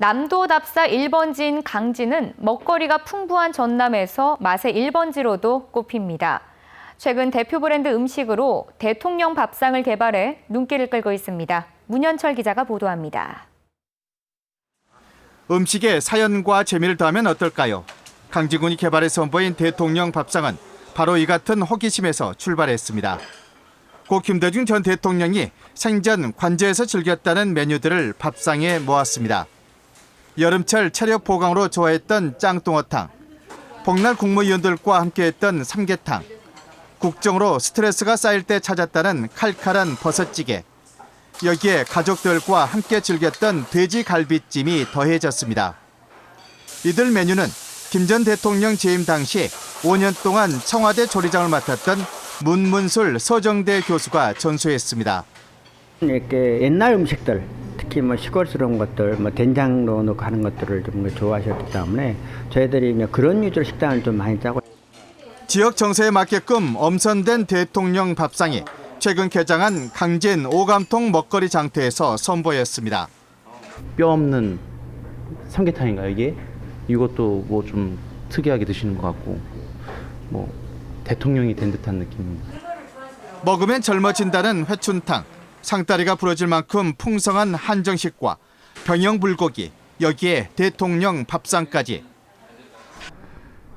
남도 답사 1번지인 강진은 먹거리가 풍부한 전남에서 맛의 1번지로도 꼽힙니다. 최근 대표 브랜드 음식으로 대통령 밥상을 개발해 눈길을 끌고 있습니다. 문현철 기자가 보도합니다. 음식에 사연과 재미를 더하면 어떨까요? 강진군이 개발해 선보인 대통령 밥상은 바로 이 같은 호기심에서 출발했습니다. 고 김대중 전 대통령이 생전 관저에서 즐겼다는 메뉴들을 밥상에 모았습니다. 여름철 체력 보강으로 좋아했던 짱뚱어탕, 복날 국무위원들과 함께했던 삼계탕, 국정으로 스트레스가 쌓일 때 찾았다는 칼칼한 버섯찌개, 여기에 가족들과 함께 즐겼던 돼지 갈비찜이 더해졌습니다. 이들 메뉴는 김 전 대통령 재임 당시 5년 동안 청와대 조리장을 맡았던 문문술 서정대 교수가 전수했습니다. 이렇게 옛날 음식들 특히 뭐 시골스러운 것들 뭐 된장로 넣고 하는 것들을 좀 좋아하셨기 때문에 저희들이 이제 그런 위주로 식단을 좀 많이 짜고 지역 정세에 맞게끔 엄선된 대통령 밥상이 최근 개장한 강진 오감통 먹거리 장터에서 선보였습니다. 뼈 없는 삼계탕인가요 이게? 이것도 뭐 좀 특이하게 드시는 것 같고 뭐 대통령이 된 듯한 느낌입니다. 먹으면 젊어진다는 회춘탕, 상다리가 부러질 만큼 풍성한 한정식과 병영 불고기, 여기에 대통령 밥상까지.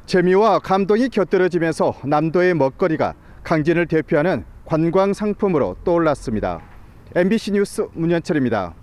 재미와 감동이 곁들여지면서 남도의 먹거리가 강진을 대표하는 관광 상품으로 떠올랐습니다. MBC 뉴스 문현철입니다.